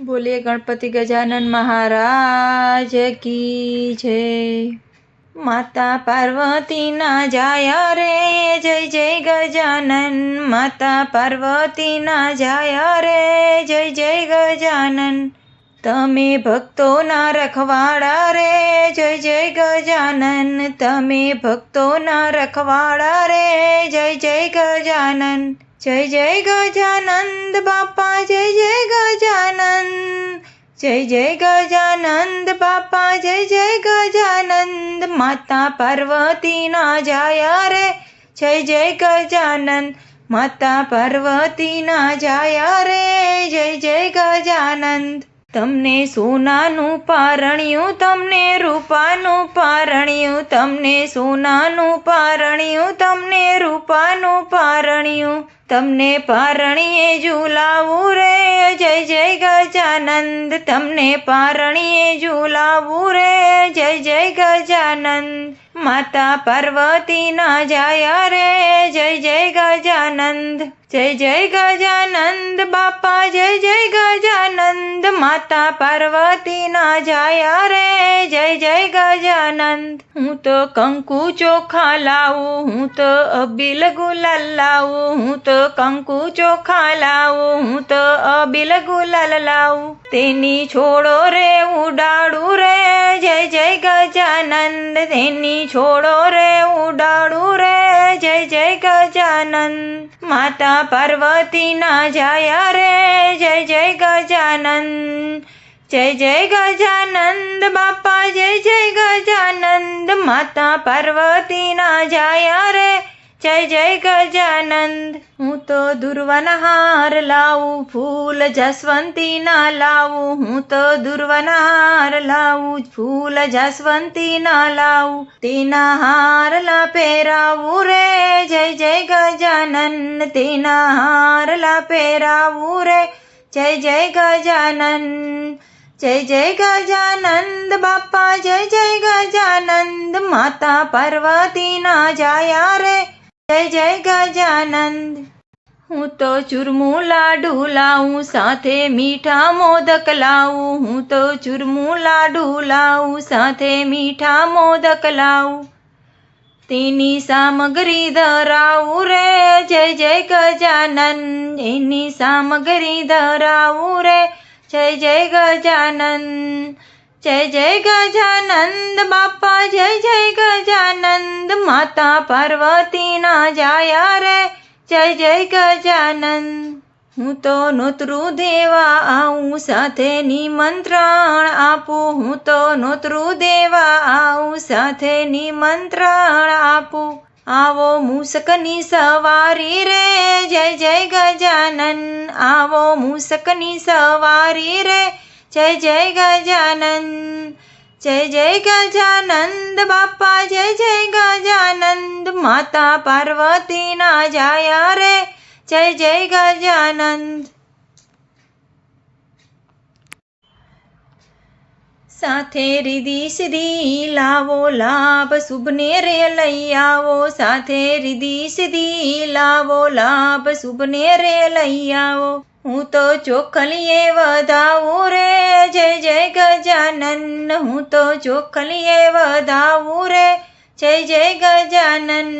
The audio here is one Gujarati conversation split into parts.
બોલીએ ગણપતિ ગજાનન મહારાજ કી જય. માતા પાર્વતીના જાયા રે, જય જય ગજાનન. માતા પાર્વતીના જાયા રે, જય જય ગજાનન. તમે ભક્તોના રખવાડા રે, જય જય ગજાનન. તમે ભક્તોના રખવાડા રે, જય જય ગજાનન. જય જય ગજાનંદ બાપા, જય જય ગજાનંદ, જય જય ગજાનંદ બાપા, જય જય ગજાનંદ, માતા પાર્વતીના જાયા રે, જય જય ગજાનંદ, માતા પાર્વતીના જાયા રે, જય જય ગજાનંદ. તમને સોનાનું પારણ્યું, તમને રૂપાનું પારણ્યું, તમને સોનાનું પારણ્યું, તમને રૂપાનું પારણ્યું. તમને પારણીએ ઝૂલાવું રે, જય જય ગજાનંદ. તમને પારણીએ ઝૂલાવું રે, જય જય ગજાનંદ. માતા પાર્વતીના જાયા રે, જય જય ગજાનંદ. જય જય ગજાનંદ બાપા માતા પાર્વતીના જાયા રે જય જય ગજાનંદ. હું તો કંકુ ચોખા લાવું, હું તો અબિલ ગુલાલ લાવું, હું તો કંકુ ચોખા લાવું, હું તો અબિલ ગુલાલ લાવું. તેની છોડો રે, ઉડાડું રે, જય જય ગજાનંદ. તેની છોડો રે, ઉડાડું રે, જય જય ગજાનંદ. માતા પાર્વતીના જાયા રે જય જય ગજાનંદ. જય જય ગજાનંદ બાપા, જય જય ગજાનંદ. માતા પાર્વતીના જાયા રે. જય જય ગજાનંદ. હું તો દુર્વનહાર લાવું, ફૂલ જસવંતીના લાવું. હું તો દુર્વનહાર લાવું, ફૂલ જસવંતીના લાવું. તેના હારલા પહેરાવું રે. જય જય ગજાનંદ. તેના હારલા પહેરાવું રે. જય જય ગજાનન જય જય ગજાનંદ બાપા જય જય ગજાનંદ માતા પાર્વતીના જાયા રે જય જય ગજાનંદ હું તો ચૂરમું લાડુ લાવું સાથે મીઠા મોદક લાવું હું તો ચૂરમું લાડુ લાવું સાથે મીઠા મોદક લાવું તેની સામગ્રી ધરાવું રે. જય જય ગજાનન. એની સામગ્રી ધરાવું રે. જય જય ગજાનન. જય જય ગજાનંદ બાપા. જય જય ગજાનંદ. માતા પાર્વતીના જાયા રે. જય જય ગજાનંદ. હું તો નોતરું દેવા આવું, સાથે નિમંત્રણ આપું. હું તો નોતરું દેવા આવું, સાથે નિમંત્રણ આપું. આવો મૂસકની સવારી રે, જય જય ગજાનન. આવો મૂસકની સવારી રે, જય જય ગજાનન. જય જય ગજાનંદ બાપા, જય જય ગજાનંદ. માતા પાર્વતીના જાયા રે જય જય ગજાનંદ. સાથે રિધિ સીધી લાવો લાભ, શુભને રે લઈ આવો. સાથે રિધિ સીધી લાવો લાભ, શુભને રે લઈ આવો. હું તો ચોખલીએ વધાવું રે. જય જય ગજાનન હું તો ચોખલીએ વધાવું રે. જય જય ગજાનન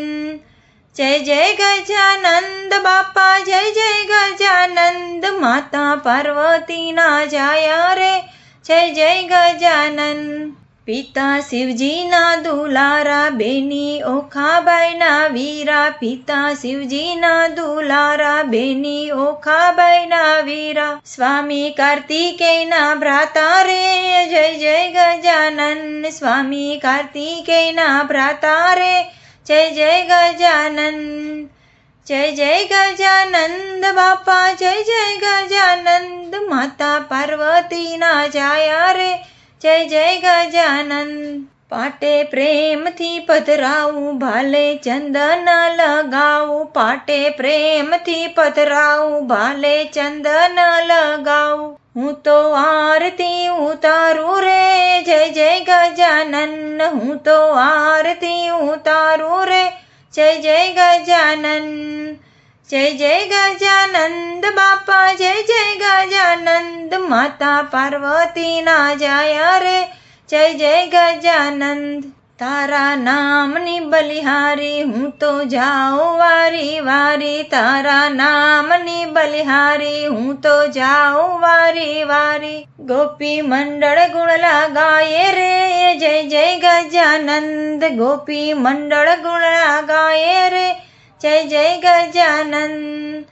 જય જય ગજાનંદ બાપા, જય જય ગજાનંદ માતા પાર્વતીના જાયા રે. જય જય ગજાનંદ. પિતા શિવજીના દુલારા, બેની ઓખાબાઈના વીરા. પિતા શિવજીના દુલારા, બેની ઓખાબાઈના વીરા. સ્વામી કાર્તિકેયના ભ્રાતા રે. જય જય ગજાનંદ. સ્વામી કાર્તિકેયના ભ્રાતા રે. જય જય ગજાનન, જય જય ગજાનંદ બાપા, જય જય ગજાનંદ માતા પાર્વતીના જાયા રે, જય જય ગજાનંદ. પાટે પ્રેમથી પધરાવું, ભાલે ચંદન લગાવું, પાટે પ્રેમથી પધરાવું, ભાલે ચંદન લગાવું. હું તો આરતી ઉતારું રે, જય જય ગજાનન. હું તો આરતી ઉતારું રે, જય જય ગજાનન. જય જય ગજાનંદ બાપા, જય જય ગજાનંદ. માતા પાર્વતીના જાય રે જય જય ગજાનંદ. તારા નામની બલિહારી, હું તો જાઉં વારી વારી. તારા નામની બલિહારી, હું તો જાઉં વારી વારી. ગોપી મંડળ ગુણલા ગાયે રે જય જય ગજાનંદ. ગોપી મંડળ ગુણલા ગાયે રે, જય જય ગજાનંદ.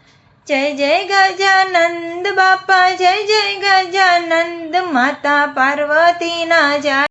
જય જય ગજાનંદ બાપા જય જય ગજાનંદ માતા પાર્વતીના જાય.